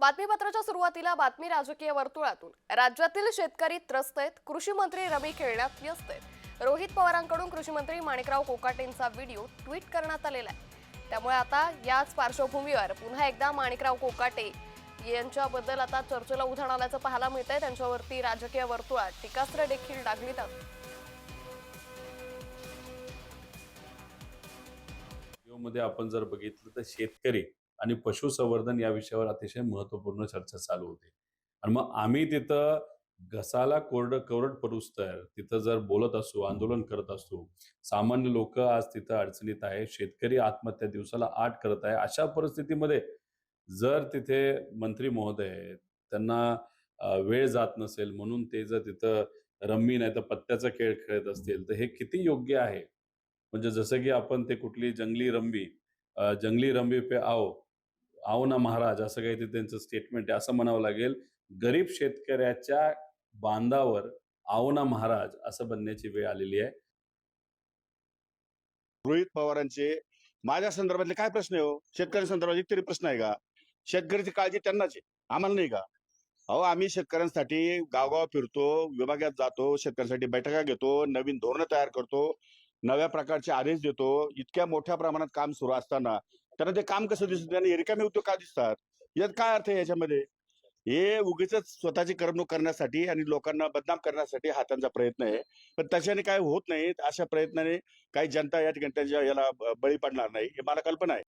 बातमीपत्राच्या सुरुवातीला बातमी राजकीय वर्तुळातून. राज्यातील शेतकरी त्रस्त आहेत कृषी मंत्री रमी खेळण्यात व्यस्त आहेत. रोहित पवारांकडून कृषी मंत्री माणिकराव कोकाटेंचा व्हिडिओ ट्विट करण्यात आलेला आहे. त्यामुळे आता याच पार्श्वभूमीवर पुन्हा एकदा माणिकराव कोकाटे यांच्याबद्दल आता चर्चेला उधाण आल्याचं पाहायला मिळतंय. त्यांच्यावरती राजकीय वर्तुळात टीकास्त्र देखील डागली जात मध्ये आपण जर बघितलं तर शेतकरी आणि पशुसंवर्धन या विषयावर अतिशय महत्त्वपूर्ण चर्चा चालू होती. आणि मग आम्ही तिथं घसाला कोरड कोरड परुस्तर तिथं जर बोलत असू आंदोलन करत असू सामान्य लोक आज तिथं अडचणीत आहे शेतकरी आत्महत्या दिवसाला आठ करत आहे अशा परिस्थितीमध्ये जर तिथे मंत्री महोदय त्यांना वेळ जात नसेल म्हणून ते जर तिथं रम्मी नाही तर पत्त्याचा खेळ खेळत असतील तर हे किती योग्य आहे? म्हणजे जसं की आपण ते कुठली जंगली रंबी जंगली रंबी पे आओ आवना महाराज असं काही ते त्यांचं स्टेटमेंट आहे असं म्हणावं लागेल. गरीब शेतकऱ्याच्या बांधावर आवना महाराज असं बनण्याची वेळ आलेली आहे. रोहित पवारांचे माझ्या संदर्भातले काय प्रश्न आहे हो? शेतकरी संदर्भात एक तरी प्रश्न आहे का? शेतकऱ्याची काळजी त्यांनाच आहे. आम्हाला नाही का? अहो आम्ही शेतकऱ्यांसाठी गावगाव फिरतो विभागात जातो शेतकऱ्यांसाठी बैठका घेतो नवीन धोरणं तयार करतो नव्या प्रकारचे आदेश देतो इतक्या मोठ्या प्रमाणात काम सुरू असताना त्यांना ते काम कसं दिसत? त्यांना रिकामे उद्योग का दिसतात? यात काय अर्थ आहे याच्यामध्ये? हे उगीच स्वतःची करमणूक करण्यासाठी आणि लोकांना बदनाम करण्यासाठी हा त्यांचा प्रयत्न आहे. पण त्याच्याने काय होत नाही अशा प्रयत्नाने काही जनता या ठिकाणी त्यांच्या याला बळी पडणार नाही हे मला कल्पना आहे.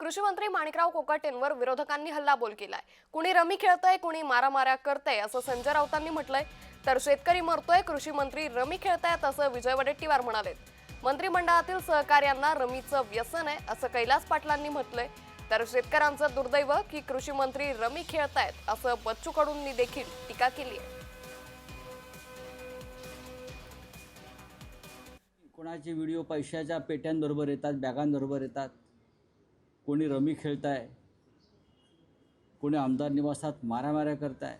कृषी मंत्री माणिकराव कोकाटेंवर विरोधकांनी हल्लाबोल केलाय. कुणी रमी खेळतंय कुणी मारामाऱ्या करतंय असं संजय राऊतांनी म्हटलंय. तर शेतकरी मरतोय कृषी मंत्री रमी खेळतायत असं विजय वडेट्टीवार म्हणाले. मंत्रिमंडळातील सहकार्यांना रमीचं व्यसन आहे असं कैलास पाटलांनी म्हटलंय. तर शेतकऱ्यांचं दुर्दैव की कृषी मंत्री रमी खेळतायत असं बच्चू कडूंनी देखील टीका केली आहे. कोणाचे व्हिडिओ पैशाच्या पेट्यांबरोबर येतात बॅगांबरोबर येतात? कोणी रमी खेळताय? कोणी आमदार निवासात मारामाऱ्या करताय?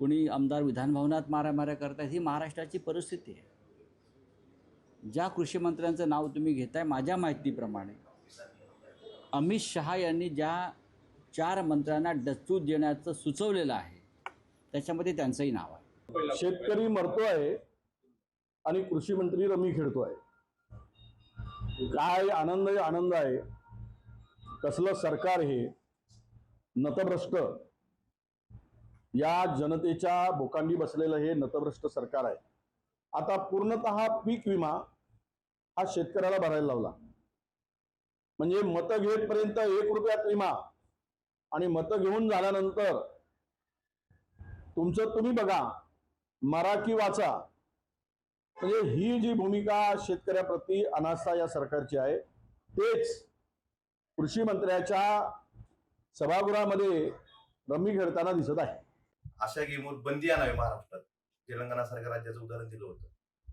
कोणी आमदार विधानभवनात मारामाऱ्या करतात ही महाराष्ट्राची परिस्थिती आहे. ज्या कृषी मंत्र्यांचं नाव तुम्ही घेताय माझ्या माहितीप्रमाणे अमित शहा यांनी ज्या चार मंत्र्यांना डच्चू देण्याचं सुचवलेलं आहे त्याच्यामध्ये त्यांचंही नाव आहे. शेतकरी मरतो आहे आणि कृषी मंत्री रमी आहे. काय आनंद आनंद आहे. कसलं सरकार हे? नतभ्रष्ट या जनतेच्या बोकांडी बसलेलं हे नतभ्रष्ट सरकार आहे. आता पूर्णतः पीक विमा हा शेतकऱ्याला भरायला लावला. म्हणजे मतं घेतपर्यंत एक रुपयात विमा आणि मतं घेऊन झाल्यानंतर तुमचं तुम्ही बघा मराठी वाचा. म्हणजे ही जी भूमिका शेतकऱ्याप्रती अनास्था या सरकारची आहे तेच कृषी मंत्र्याच्या सभागृहामध्ये रमी खेळताना दिसत आहे. अशा गेमवर बंदी आणावी महाराष्ट्रात. तेलंगणा सारख्या राज्याचं उदाहरण दिलं होतं.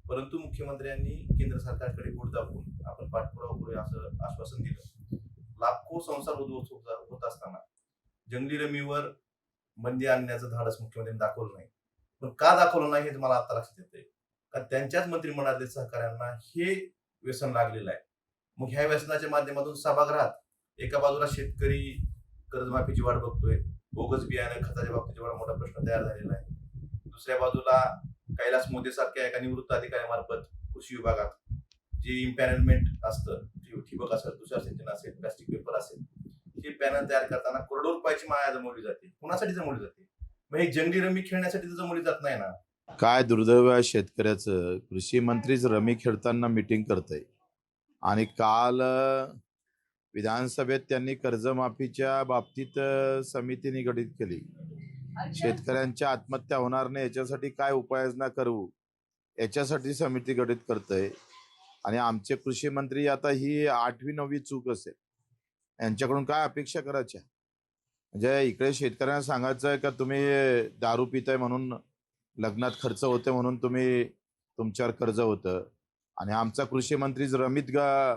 परंतु मुख्यमंत्र्यांनी केंद्र सरकारकडे बोट दाखवून आपण पाठपुरावा करूया असं आश्वासन दिलं. लाखो संसार उद्ध्वस्त होत होत असताना जंगली रमीवर बंदी आणण्याचं धाडस मुख्यमंत्र्यांनी दाखवलं नाही. पण का दाखवलं नाही हे मला आता लक्षात येतंय. कारण त्यांच्याच मंत्रिमंडळातील सहकाऱ्यांना हे व्यसन लागलेलं आहे. मग ह्या व्यसनाच्या माध्यमातून सभागृहात एका बाजूला शेतकरी कर्जमाफीची वाट बघतोय बोगस बियाणं खताच्या बाबतीत एवढा मोठा प्रश्न तयार झालेला आहे. दुसऱ्या बाजूला कैलास मोदी सारख्या एका निवृत्त अधिकाऱ्यामार्फत कृषी विभागात जे इम्पॅनलमेंट असतं ठिबक असेल तुषार सिंचन असेल प्लास्टिक पेपर असेल हे पॅनल तयार करताना करोडो रुपयाची माया जमवली जाते. कुणासाठी जमवली जाते? मग हे जंगली रमी खेळण्यासाठी तर जमवली जात नाही ना. काय दुर्दैव आहे शेतकऱ्याचं? कृषी मंत्रीच रमी खेळताना मिटिंग करतय. आणि काल विधानसभेत त्यांनी कर्जमाफीच्या बाबतीत समिती निगडित केली. शेतकऱ्यांच्या आत्महत्या होणार नाही याच्यासाठी काय उपाययोजना करू? याच्यासाठी समिती गठीत करतय. आणि आमचे कृषी मंत्री आता ही आठवी नववी चूक असेल. यांच्याकडून काय अपेक्षा करायच्या? म्हणजे इकडे शेतकऱ्यांना सांगायचं आहे का तुम्ही दारू पिताय म्हणून लग्नात खर्च होते म्हणून तुम्ही तुमच्यावर कर्ज होतं. आणि आमचा कृषी मंत्री रमित गा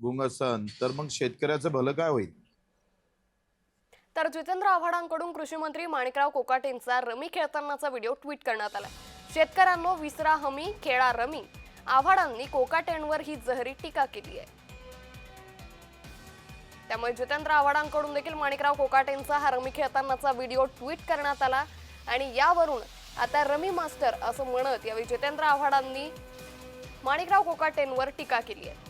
गुंग असन तर मग शेतकऱ्याचं भलं काय होईल? तर जितेंद्र आव्हाडांकडून कृषी मंत्री माणिकराव कोकाटेंचा रमी खेळतानाचा व्हिडिओ ट्विट करण्यात आला. शेतकऱ्यांनो विसरा हमी खेळा रमी. आव्हाडांनी कोकाटेंवर ही जहरी टीका केली आहे. त्यामुळे जितेंद्र आव्हाडांकडून देखील माणिकराव कोकाटेंचा हा रमी खेळतानाचा व्हिडिओ ट्विट करण्यात आला. आणि यावरून आता रमी मास्टर असं म्हणत यावेळी जितेंद्र आव्हाडांनी माणिकराव कोकाटेंवर टीका केली आहे.